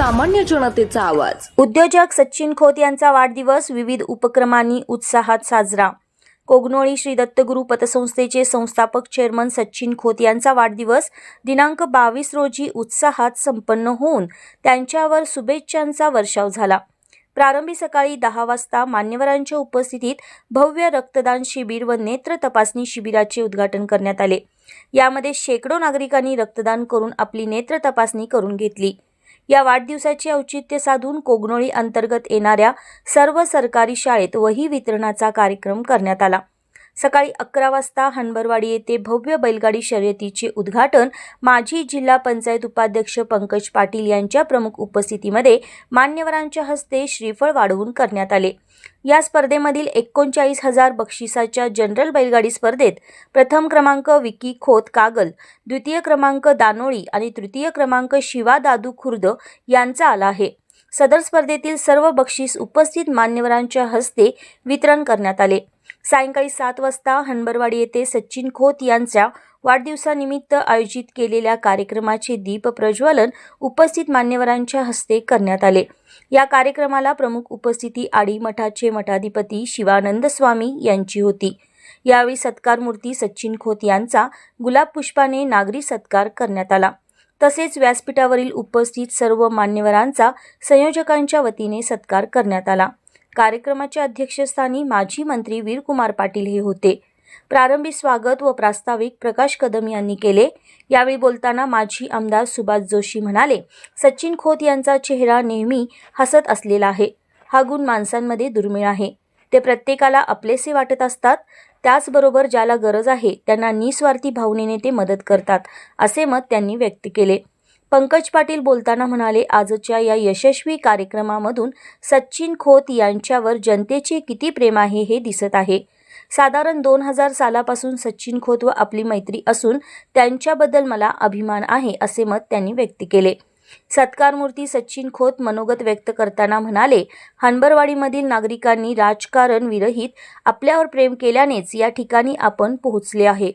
सामान्य जनतेचा आवाज. उद्योजक सचिन खोत यांचा वाढदिवस विविध उपक्रमांनी उत्साहात साजरा. कोगनोळी श्री दत्तगुरू पतसंस्थेचे संस्थापक चेअरमन सचिन खोत यांचा वाढदिवस दिनांक बावीस रोजी उत्साहात संपन्न होऊन त्यांच्यावर शुभेच्छांचा वर्षाव झाला. प्रारंभी सकाळी दहा वाजता मान्यवरांच्या उपस्थितीत भव्य रक्तदान शिबिर व नेत्र तपासणी शिबिराचे उद्घाटन करण्यात आले. यामध्ये शेकडो नागरिकांनी रक्तदान करून आपली नेत्र तपासणी करून घेतली. या वाढदिवसाचे औचित्य साधून कोगनोळी अंतर्गत येणाऱ्या सर्व सरकारी शाळेत वही वितरणाचा कार्यक्रम करण्यात आला. सकाळी अकरा वाजता हनबरवाडी येथे भव्य बैलगाडी शर्यतीचे उद्घाटन माजी जिल्हा पंचायत उपाध्यक्ष पंकज पाटील यांच्या प्रमुख उपस्थितीमध्ये मान्यवरांच्या हस्ते श्रीफळ वाढवून करण्यात आले. या स्पर्धेमधील एकोणचाळीस हजार बक्षिसाच्या जनरल बैलगाडी स्पर्धेत प्रथम क्रमांक विकी खोत कागल द्वितीय क्रमांक दानोळी आणि तृतीय क्रमांक शिवा दादू खुर्द यांचा आला आहे. सदर स्पर्धेतील सर्व बक्षीस उपस्थित मान्यवरांच्या हस्ते वितरण करण्यात आले. सायंकाळी सात वाजता हनबरवाडी येथे सचिन खोत यांच्या वाढदिवसानिमित्त आयोजित केलेल्या कार्यक्रमाचे दीप प्रज्वलन उपस्थित मान्यवरांच्या हस्ते करण्यात आले. या कार्यक्रमाला प्रमुख उपस्थिती आडी मठाचे मठाधिपती शिवानंद स्वामी यांची होती. यावेळी सत्कार मूर्ती सचिन खोत यांचा गुलाब पुष्पाने नागरी सत्कार करण्यात आला. तसेच व्यासपीठावरील उपस्थित सर्व मान्यवरांचा संयोजकांच्या वतीने सत्कार करण्यात आला. कार्यक्रमाच्या अध्यक्षस्थानी माजी मंत्री वीरकुमार पाटील हे होते. प्रारंभी स्वागत व प्रास्ताविक प्रकाश कदम यांनी केले. यावेळी बोलताना माजी आमदार सुभाष जोशी म्हणाले सचिन खोत यांचा चेहरा नेहमी हसत असलेला आहे. हा गुण माणसांमध्ये दुर्मिळ आहे. ते प्रत्येकाला आपलेसे वाटत असतात. त्याचबरोबर ज्याला गरज आहे त्यांना निस्वार्थी भावनेने ते मदत करतात असे मत त्यांनी व्यक्त केले. पंकज पाटील बोलताना म्हणाले आजच्या या यशस्वी कार्यक्रमामधून सचिन खोत यांच्यावर जनतेचे किती प्रेम आहे हे दिसत आहे. साधारण दोन हजार सालापासून सचिन खोत व आपली मैत्री असून त्यांच्याबद्दल मला अभिमान आहे असे मत त्यांनी व्यक्त केले. सत्कारमूर्ती सचिन खोत मनोगत व्यक्त करताना म्हणाले हनबरवाडीमधील नागरिकांनी राजकारण विरहित आपल्यावर प्रेम केल्यानेच या ठिकाणी आपण पोहोचले आहे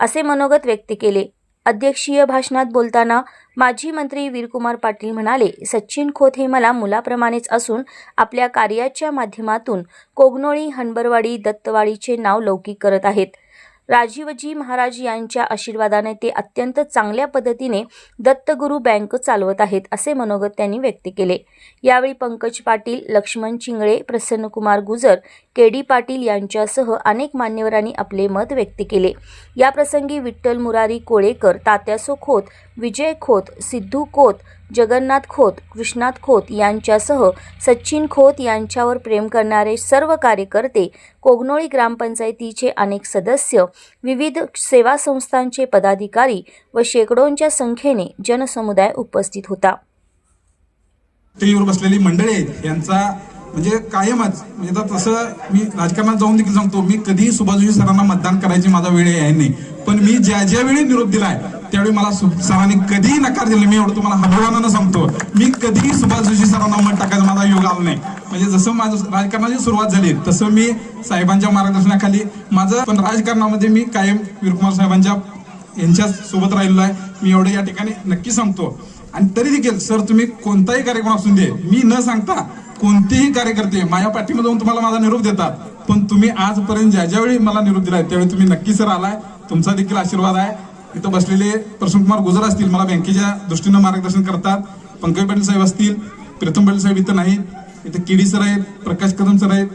असे मनोगत व्यक्त केले. अध्यक्षीय भाषणात बोलताना माजी मंत्री वीरकुमार पाटील म्हणाले सचिन खोत हे मला मुलाप्रमाणेच असून आपल्या कार्याच्या माध्यमातून कोगनोळी हनबरवाडी दत्तवाडीचे नाव लौकिक करत आहेत. राजीवजी महाराज यांच्या आशीर्वादाने ते अत्यंत चांगल्या पद्धतीने दत्तगुरू बँक चालवत आहेत असे मनोगत त्यांनी व्यक्त केले. यावेळी पंकज पाटील लक्ष्मण चिंगळे प्रसन्नकुमार गुजर के डी पाटील यांच्यासह अनेक मान्यवरांनी आपले मत व्यक्त केले. याप्रसंगी विठ्ठल मुरारी कोळेकर तात्यासो खोत विजय खोत सिद्धू खोत जगन्नाथ खोत कृष्णात खोत यांच्यासह सचिन खोत यांच्यावर प्रेम करणारे सर्व कार्यकर्ते कोगनोळी ग्रामपंचायतीचे अनेक सदस्य विविध सेवा संस्थांचे पदाधिकारी व शेकडोंच्या संख्येने जनसमुदाय उपस्थित होता. बसलेली मंडळी यांचा म्हणजे कायमच. म्हणजे आता तसं मी राजकारणात जाऊन देखील सांगतो मी कधीही सुभाषजी सरांना मतदान करायची माझा वेळ आहे नाही. पण मी ज्या ज्या वेळी निरोप दिलाय त्यावेळी मला सरांनी कधीही नकार दिला मी एवढं तुम्हाला अभिमानानं सांगतो. मी कधीही सुभाष जोशी सरांना मत टाकायचा माझा योग आला नाही. म्हणजे जसं माझं राजकारणाची सुरुवात झाली तसं मी साहेबांच्या मार्गदर्शनाखाली माझं पण राजकारणामध्ये मी कायम वीरकुमार साहेबांच्या यांच्या सोबत राहिलेलो आहे. मी एवढं या ठिकाणी नक्की सांगतो. आणि तरी देखील सर तुम्ही कोणताही कार्यक्रम असून दे मी न सांगता कोणतेही कार्यकर्ते माझ्या पाठीमध्ये जाऊन तुम्हाला माझा निरोप देतात. पण तुम्ही आजपर्यंत ज्या ज्यावेळी मला निरोप दिलाय त्यावेळी तुम्ही नक्की सर आलाय तुमचा देखील आशीर्वाद आहे. इथं बसलेले प्रसन्नकुमार गुजर असतील मला बँकेच्या दृष्टीनं मार्गदर्शन करतात. पंकज पाटील साहेब असतील प्रीतम पाटील साहेब इथं नाहीत. इथं किडी सर आहेत प्रकाश कदम सर आहेत